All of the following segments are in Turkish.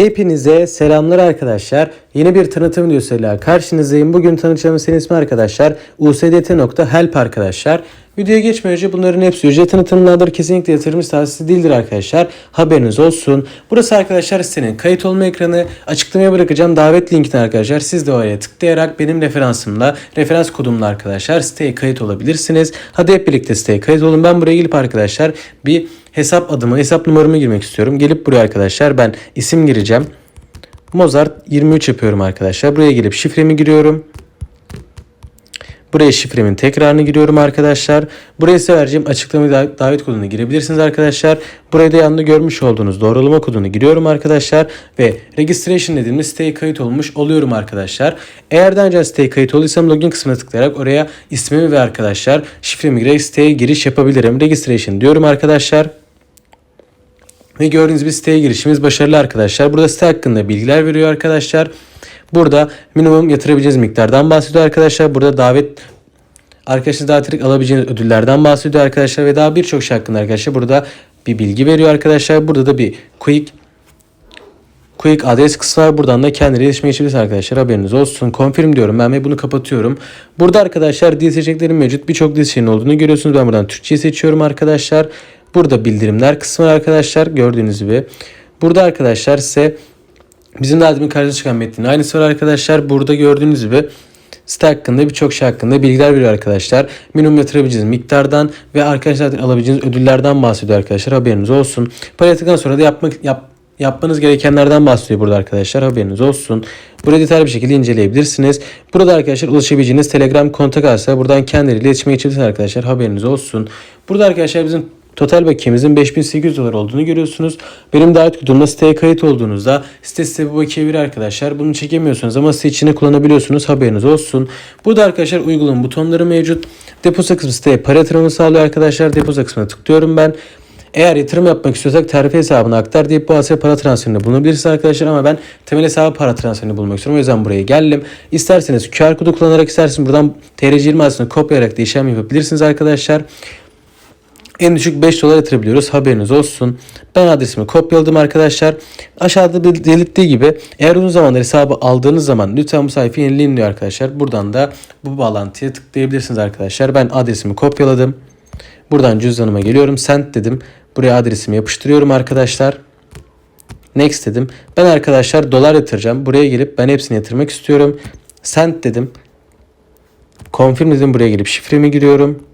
Hepinize selamlar arkadaşlar. Yeni bir tanıtım videosuyla karşınızdayım. Bugün tanıtacağımız senin ismi arkadaşlar usdt.help arkadaşlar. Videoya geçmeden önce bunların hepsi ücret tanıtımlardır. Kesinlikle yatırım tavsiyesi değildir arkadaşlar. Haberiniz olsun. Burası arkadaşlar sitenin kayıt olma ekranı. Açıklamaya bırakacağım davet linkini arkadaşlar. Siz de oraya tıklayarak benim referansımla, referans kodumla arkadaşlar siteye kayıt olabilirsiniz. Hadi hep birlikte siteye kayıt olun. Ben buraya gelip arkadaşlar bir hesap adımı, hesap numaramı girmek istiyorum. Gelip buraya arkadaşlar ben isim gireceğim. Mozart 23 yapıyorum arkadaşlar. Buraya gelip şifremi giriyorum. Buraya şifremin tekrarını giriyorum arkadaşlar. Buraya size vereceğim açıklama da- davet kodunu girebilirsiniz arkadaşlar. Buraya da yanında görmüş olduğunuz doğrulama kodunu giriyorum arkadaşlar. Ve registration dediğimde siteye kayıt olmuş oluyorum arkadaşlar. Eğer daha önce siteye kayıt olduysam login kısmına tıklayarak oraya ismimi ve arkadaşlar şifremi girerek siteye giriş yapabilirim. Registration diyorum arkadaşlar. Ve gördüğünüz gibi siteye girişimiz başarılı arkadaşlar. Burada site hakkında bilgiler veriyor arkadaşlar. Burada minimum yatırabileceğiniz miktardan bahsediyor arkadaşlar. Burada davet arkadaşınız davet ederek alabileceğiniz ödüllerden bahsediyor arkadaşlar. Ve daha birçok şey hakkında arkadaşlar burada bir bilgi veriyor arkadaşlar. Burada da bir quick Quick adres kısmı var. Buradan da kendine iletişime geçebilirsiniz arkadaşlar. Haberiniz olsun. Confirm diyorum ben ve bunu kapatıyorum. Burada arkadaşlar dil seçeneklerim mevcut. Birçok dil seçeneğinin olduğunu görüyorsunuz. Ben buradan Türkçeyi seçiyorum arkadaşlar. Burada bildirimler kısmı var arkadaşlar. Gördüğünüz gibi. Burada arkadaşlar size bizim daha demin karşınıza çıkan metnin aynısı var arkadaşlar. Burada gördüğünüz gibi site hakkında birçok şey hakkında bilgiler veriyor arkadaşlar. Minimum yatırabileceğiniz miktardan ve arkadaşlar alabileceğiniz ödüllerden bahsediyor arkadaşlar. Haberiniz olsun. Para yatırdıktan sonra da yapmak yap, yapmanız gerekenlerden bahsediyor burada arkadaşlar. Haberiniz olsun. Burayı detaylı bir şekilde inceleyebilirsiniz. Burada arkadaşlar ulaşabileceğiniz Telegram kontak varsa buradan kendileriyle iletişime geçebilirsiniz arkadaşlar. Haberiniz olsun. Burada arkadaşlar bizim Total bakiyemizin 5800 dolar olduğunu görüyorsunuz. Benim davet kodumla siteye kayıt olduğunuzda site size bu bakiye verir arkadaşlar. Bunu çekemiyorsunuz ama site içine kullanabiliyorsunuz. Haberiniz olsun. Burada arkadaşlar uygulama butonları mevcut. Deposa kısmı siteye para yatırımını sağlıyor arkadaşlar. Deposa kısmına tıklıyorum ben. Eğer yatırım yapmak istiyorsak terfi hesabına aktar deyip bu asya para transferinde bulunabilirsiniz arkadaşlar ama ben temel hesabı para transferinde bulmak istiyorum. O yüzden buraya geldim. İsterseniz QR kodu kullanarak isterseniz buradan TRC20 adresini kopyalayarak da işlem yapabilirsiniz arkadaşlar. En düşük 5 dolar yatırabiliyoruz. Haberiniz olsun. Ben adresimi kopyaladım arkadaşlar. Aşağıda belirttiği gibi eğer uzun zamandır hesabı aldığınız zaman lütfen bu sayfayı yenileyin diyor arkadaşlar. Buradan da bu bağlantıya tıklayabilirsiniz arkadaşlar. Ben adresimi kopyaladım. Buradan cüzdanıma geliyorum. Send dedim. Buraya adresimi yapıştırıyorum arkadaşlar. Next dedim. Ben arkadaşlar dolar yatıracağım. Buraya gelip ben hepsini yatırmak istiyorum. Send dedim. Confirm dedim. Buraya gelip şifremi giriyorum.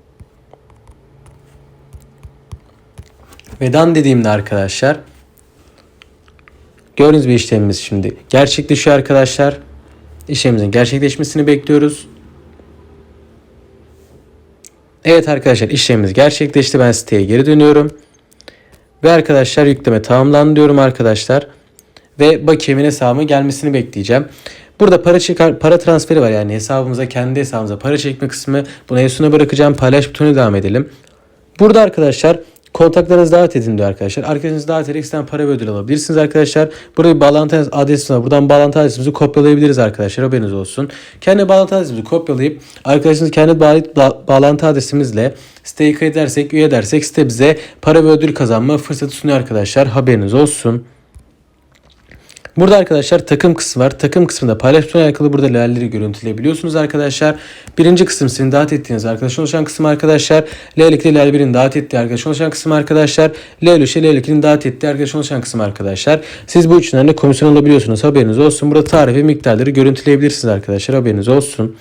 Vedan dediğimde arkadaşlar gördüğünüz bir işlemimiz şimdi gerçekleşiyor arkadaşlar. İşlemimizin gerçekleşmesini bekliyoruz. Evet arkadaşlar işlemimiz gerçekleşti. Ben siteye geri dönüyorum. Ve arkadaşlar yükleme tamamlandı diyorum arkadaşlar. Ve bakiyemin hesabıma gelmesini bekleyeceğim. Burada para çıkar, para transferi var yani hesabımıza kendi hesabımıza para çekme kısmı. Bunu en sona bırakacağım. Paylaş butonuna devam edelim. Burada arkadaşlar kontaklarınızı davet edin diyor arkadaşlar. Arkadaşınızı davet ederek sizden para ve ödül alabilirsiniz arkadaşlar. Bir bağlantı adresi var. Buradan bağlantı adresimizi kopyalayabiliriz arkadaşlar. Haberiniz olsun. Kendi bağlantı adresimizi kopyalayıp arkadaşınız kendi bağ- bağlantı adresimizle siteyi kaydedersek, üye edersek site bize para ve ödül kazanma fırsatı sunuyor arkadaşlar. Haberiniz olsun. Burada arkadaşlar takım kısmı var. Takım kısmında paylaşımla alakalı burada levelleri görüntüleyebiliyorsunuz arkadaşlar. Birinci kısım sizin davet ettiğiniz arkadaşın oluşan kısım arkadaşlar. L2'de level 1'in davet ettiği arkadaşın oluşan kısım arkadaşlar. L3'e L2'nin davet ettiği arkadaşın oluşan kısım arkadaşlar. Siz bu üçünden de komisyon alabiliyorsunuz. Haberiniz olsun. Burada tarih ve miktarları görüntüleyebilirsiniz arkadaşlar. Haberiniz olsun.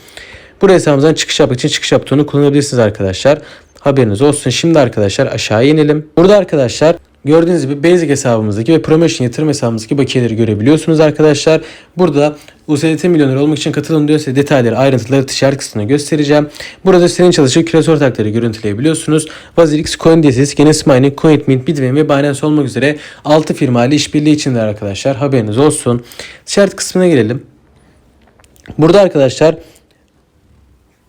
Buraya hesabımızdan çıkış yapmak için çıkış yaptığını kullanabilirsiniz arkadaşlar. Haberiniz olsun. Şimdi arkadaşlar aşağı inelim. Burada arkadaşlar Gördüğünüz gibi Basic hesabımızdaki ve Promotion yatırım hesabımızdaki bakiyeleri görebiliyorsunuz arkadaşlar. Burada USDT milyoner olmak için katılın diyorsa detayları, ayrıntıları ticaret kısmına göstereceğim. Burada senin çalıştığı küresel ortakları görüntüleyebiliyorsunuz. Vazirix, CoinDesis, Genesis Mining, CoinMint, Bitwin ve Binance olmak üzere 6 firma ile işbirliği içinde arkadaşlar. Haberiniz olsun. Ticaret kısmına gelelim. Burada arkadaşlar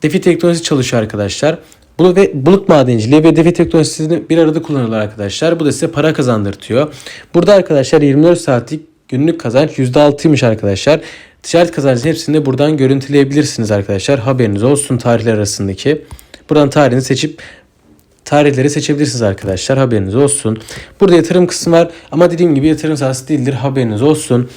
DeFi teknolojisi çalışıyor arkadaşlar. Bunu ve bulut madenciliği ve DeFi teknolojisini bir arada kullanıyorlar arkadaşlar. Bu da size para kazandırtıyor. Burada arkadaşlar 24 saatlik günlük kazanç %6'ymış arkadaşlar. Ticaret kazancının hepsini de buradan görüntüleyebilirsiniz arkadaşlar. Haberiniz olsun tarihler arasındaki. Buradan tarihini seçip tarihleri seçebilirsiniz arkadaşlar. Haberiniz olsun. Burada yatırım kısmı var ama dediğim gibi yatırım sahası değildir. Haberiniz olsun.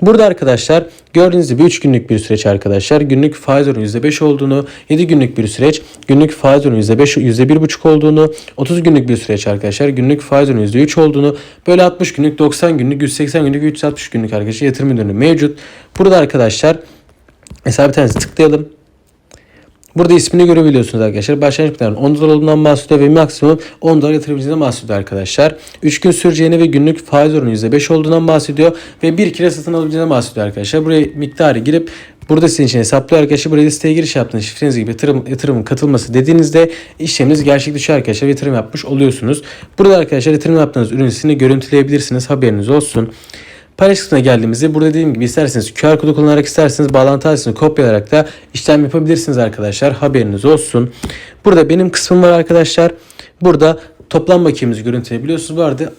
Burada arkadaşlar gördüğünüz gibi 3 günlük bir süreç arkadaşlar. Günlük faiz oranı %5 olduğunu, 7 günlük bir süreç günlük faiz oranı %5, %1,5 olduğunu, 30 günlük bir süreç arkadaşlar günlük faiz oranı %3 olduğunu, böyle 60 günlük, 90 günlük, 180 günlük, 360 günlük arkadaşlar yatırım ürünü mevcut. Burada arkadaşlar bir tanesi tıklayalım. Burada ismini görebiliyorsunuz arkadaşlar. Başlangıç miktarının 10 dolar olduğundan bahsediyor ve maksimum 10 dolar yatırabileceğinden bahsediyor arkadaşlar. 3 gün süreceğini ve günlük faiz oranı %5 olduğundan bahsediyor ve 1 kilo satın alabileceğinden bahsediyor arkadaşlar. Buraya miktarı girip Burada sizin için hesaplıyor arkadaşlar. Buraya siteye giriş yaptığınız şifreniz gibi yatırım, yatırımın katılması dediğinizde işleminiz gerçekleşiyor arkadaşlar. Yatırım yapmış oluyorsunuz. Burada arkadaşlar yatırım yaptığınız ürün görüntüleyebilirsiniz. Haberiniz olsun. Paylaş kısmına geldiğimizde burada dediğim gibi isterseniz QR kodu kullanarak isterseniz bağlantı adresini kopyalayarak da işlem yapabilirsiniz arkadaşlar. Haberiniz olsun. Burada benim kısmım var arkadaşlar. Burada toplam bakiyemizi görüntüleyebiliyorsunuz. Bu arada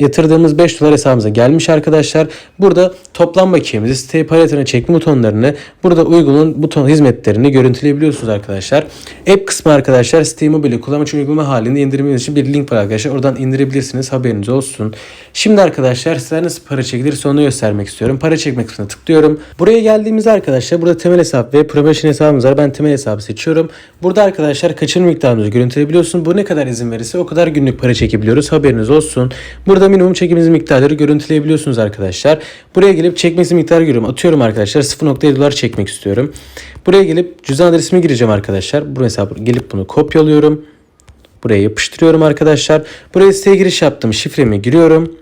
yatırdığımız 5 dolar hesabımıza gelmiş arkadaşlar. Burada toplam bakiyemizi, site paletine çekme butonlarını, burada uygunun buton hizmetlerini görüntüleyebiliyorsunuz arkadaşlar. App kısmı arkadaşlar Steam Mobile kullanım için uygulama halinde indirmeniz için bir link var arkadaşlar. Oradan indirebilirsiniz. Haberiniz olsun. Şimdi arkadaşlar size nasıl para çekilir onu göstermek istiyorum. Para çekme kısmına tıklıyorum. Buraya geldiğimizde arkadaşlar burada temel hesap ve professional hesabımız var. Ben temel hesabı seçiyorum. Burada arkadaşlar kaçırma miktarınızı görüntüleyebiliyorsunuz. Bu ne kadar izin verirse o kadar günlük para çekebiliyoruz. Haberiniz olsun. Burada minimum çekimiz miktarları görüntüleyebiliyorsunuz arkadaşlar. Buraya gelip çekmesi miktarı görüyorum. Atıyorum arkadaşlar 0.7 dolar çekmek istiyorum. Buraya gelip cüzdan adresimi gireceğim arkadaşlar. Bu hesabı gelip bunu kopyalıyorum. Buraya yapıştırıyorum arkadaşlar. Buraya siteye giriş yaptım. Şifremi giriyorum.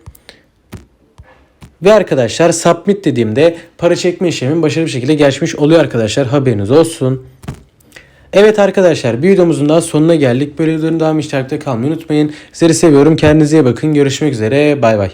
Ve arkadaşlar submit dediğimde para çekme işlemim başarılı bir şekilde geçmiş oluyor arkadaşlar. Haberiniz olsun. Evet arkadaşlar bir videomuzun daha sonuna geldik. Böyle videoların devamı işaretle kalmayı unutmayın. Sizleri seviyorum. Kendinize iyi bakın. Görüşmek üzere. Bay bay.